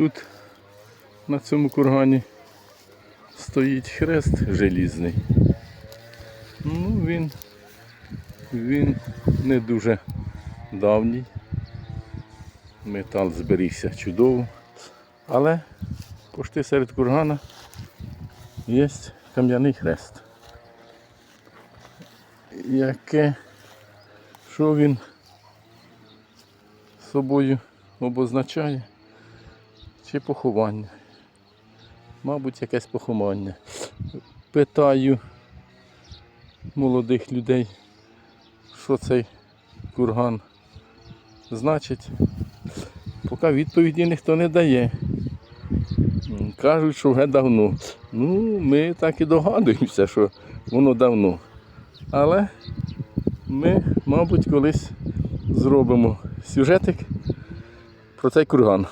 Тут на цьому кургані стоїть хрест желізний. Ну, він, він не дуже давній. Метал зберігся чудово. Але пошти серед кургана є кам'яний хрест. Яке, що він собою обозначає? Чи поховання? Мабуть, якесь поховання. Питаю молодих людей, що цей курган значить. Поки відповіді ніхто не дає. Кажуть, що вже давно. Ну, ми так і догадуємося, що воно давно. Але ми, мабуть, колись зробимо сюжетик про цей курган.